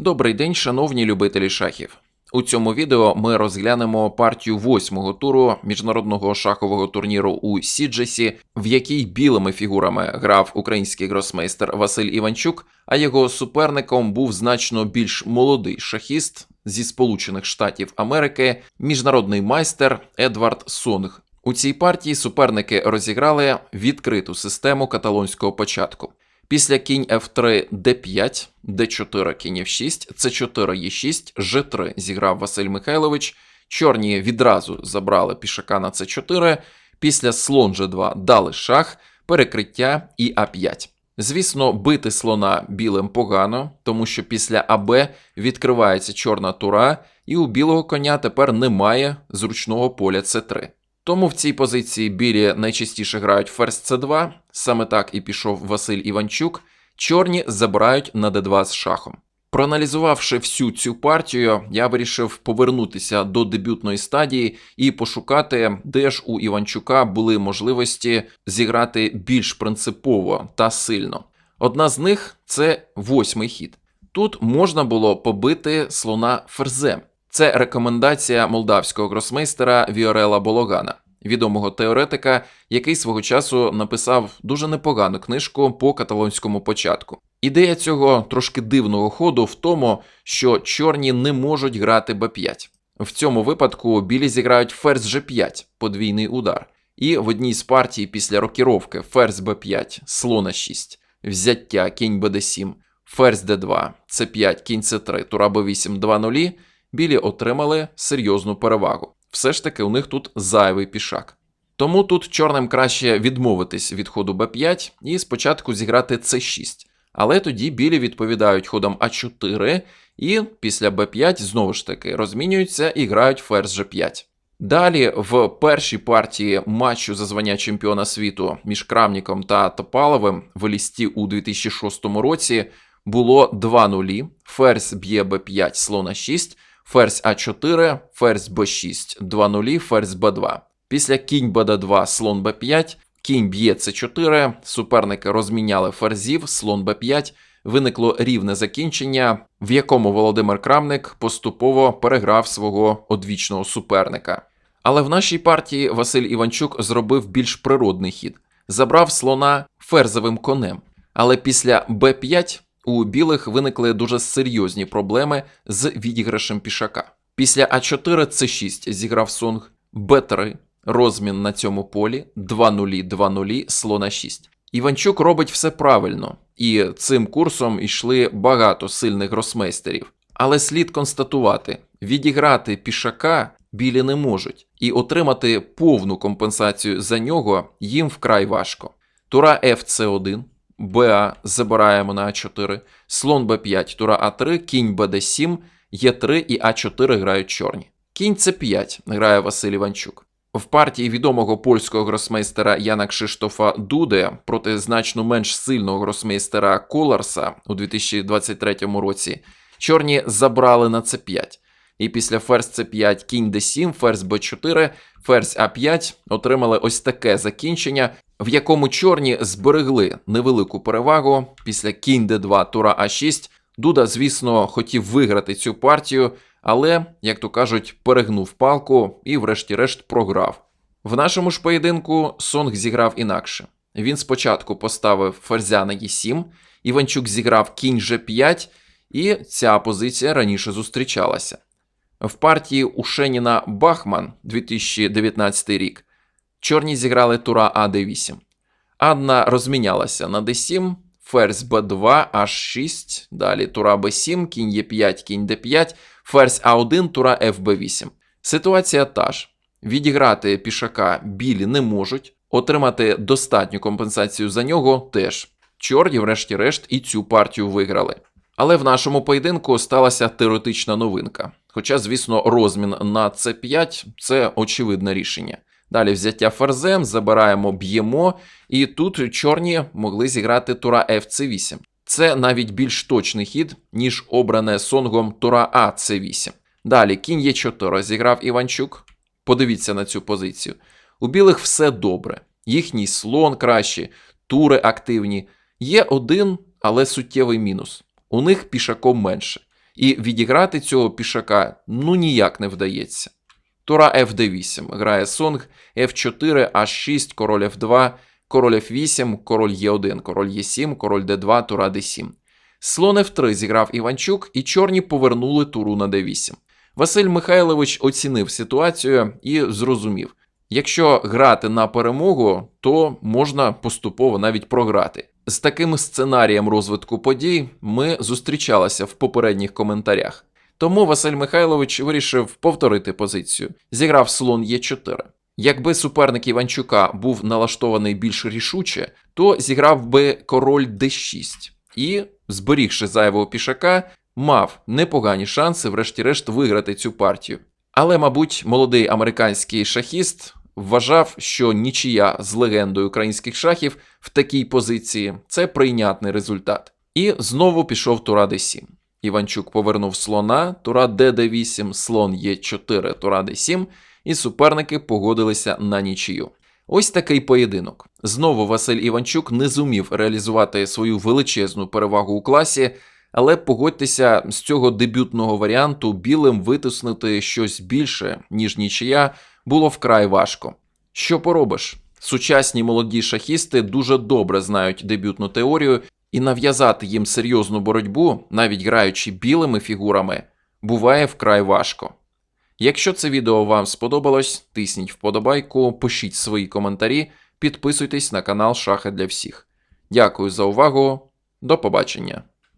Добрий день, шановні любителі шахів. У цьому відео ми розглянемо партію восьмого туру міжнародного шахового турніру у Сіджесі, в якій білими фігурами грав український гросмейстер Василь Іванчук, а його суперником був значно більш молодий шахіст зі Сполучених Штатів Америки, міжнародний майстер Едвард Сонг. У цій партії суперники розіграли відкриту систему каталонського початку. Після кінь F3 D5, D4 кінь F6, C4 E6, G3 зіграв Василь Михайлович. Чорні відразу забрали пішака на C4. Після слон G2 дали шах, перекриття і А5. Звісно, бити слона білим погано, тому що після АБ відкривається чорна тура, і у білого коня тепер немає зручного поля С3. Тому в цій позиції білі найчастіше грають ферзь С2, саме так і пішов Василь Іванчук. Чорні забирають на Д2 з шахом. Проаналізувавши всю цю партію, я вирішив повернутися до дебютної стадії і пошукати, де ж у Іванчука були можливості зіграти більш принципово та сильно. Одна з них це восьмий хід. Тут можна було побити слона ферзем. Це рекомендація молдавського гросмейстера Віорела Бологана, відомого теоретика, який свого часу написав дуже непогану книжку по каталонському початку. Ідея цього трошки дивного ходу в тому, що чорні не можуть грати Б5. В цьому випадку білі зіграють ферзь G5, подвійний удар. І в одній з партій після рокіровки ферзь Б5, слона 6, взяття кінь БД7, ферзь Д2, С5, кінь С3, тура Б8, 2 нулі, білі отримали серйозну перевагу. Все ж таки у них тут зайвий пішак. Тому тут чорним краще відмовитись від ходу Б5 і спочатку зіграти С6. Але тоді білі відповідають ходом А4, і після Б5 знову ж таки розмінюються і грають ферзь G5. Далі в першій партії матчу за звання чемпіона світу між Крамніком та Топаловим в лісті у 2006 році було 2 нулі, ферзь б'є Б5, слона 6, ферзь А4, ферзь Б6, 2 нулі, ферзь Б2. Після кінь БД2, слон Б5, кінь б'є С4, суперники розміняли ферзів, слон Б5, виникло рівне закінчення, в якому Володимир Крамник поступово переграв свого одвічного суперника. Але в нашій партії Василь Іванчук зробив більш природний хід, забрав слона ферзовим конем. Але після Б5 у білих виникли дуже серйозні проблеми з відіграшем пішака. Після А4 С6 зіграв сонг, Б3 розмін на цьому полі 2 нулі, 2 нулі, слона 6. Іванчук робить все правильно, і цим курсом йшли багато сильних гросмейстерів. Але слід констатувати, відіграти пішака білі не можуть, і отримати повну компенсацію за нього їм вкрай важко. Тура Ф1, БА забираємо на А4, слон Б5, тура А3, кінь БД7, Е3 і А4 грають чорні. Кінь С5 грає Василь Іванчук. В партії відомого польського гросмейстера Яна Кшиштофа Дуде проти значно менш сильного гросмейстера Коларса у 2023 році чорні забрали на С5. І після ферзь С5, кінь Д7, ферзь Б4, ферзь А5 отримали ось таке закінчення, в якому чорні зберегли невелику перевагу. Після кінь Д2, тура А6. Дуда, звісно, хотів виграти цю партію, але, як то кажуть, перегнув палку і, врешті-решт, програв. В нашому ж поєдинку Сонг зіграв інакше. Він спочатку поставив ферзя на Е7, Іванчук зіграв кінь G5, і ця позиція раніше зустрічалася. В партії Ушеніна Бахман 2019 рік чорні зіграли тура А8. Адна розмінялася на d7, ферзь Б2, H6, далі тура Б7, кінь Е5, кінь Д5, ферзь А1, тура ФБ8. Ситуація та ж. Відіграти пішака білі не можуть, отримати достатню компенсацію за нього теж. Чорні, врешті-решт, і цю партію виграли. Але в нашому поєдинку сталася теоретична новинка. Хоча, звісно, розмін на С5 це очевидне рішення. Далі взяття ферзем, забираємо, б'ємо, і тут чорні могли зіграти тура Ф8. Це навіть більш точний хід, ніж обране сонгом тура А С8. Далі кінь Е4 зіграв Іванчук. Подивіться на цю позицію. У білих все добре. Їхній слон кращий, тури активні. Є один, але суттєвий мінус. У них пішаком менше. і відіграти цього пішака ну ніяк не вдається. Тура F8 грає сонг, F4, H6, король F2, король F8, король Е1, король Е7, король D2, тура D7. Слон F3 зіграв Іванчук, і чорні повернули туру на D8. Василь Михайлович оцінив ситуацію і зрозумів: якщо грати на перемогу, то можна поступово навіть програти. З таким сценарієм розвитку подій ми зустрічалися в попередніх коментарях. Тому Василь Михайлович вирішив повторити позицію. Зіграв слон Е4. Якби суперник Іванчука був налаштований більш рішуче, то зіграв би король d6 і, зберігши зайвого пішака, мав непогані шанси, врешті-решт, виграти цю партію. Але, мабуть, молодий американський шахіст вважав, що нічия з легендою українських шахів в такій позиції це прийнятний результат. І знову пішов тура d7. Іванчук повернув слона, тура d8, слон Е4, тура d7, і суперники погодилися на нічию. Ось такий поєдинок. Знову Василь Іванчук не зумів реалізувати свою величезну перевагу у класі, але погодьтеся, з цього дебютного варіанту білим витиснути щось більше, ніж нічия, було вкрай важко. Що поробиш? Сучасні молоді шахісти дуже добре знають дебютну теорію, і нав'язати їм серйозну боротьбу, навіть граючи білими фігурами, буває вкрай важко. Якщо це відео вам сподобалось, тисніть вподобайку, пишіть свої коментарі, підписуйтесь на канал Шахи для всіх. Дякую за увагу, до побачення!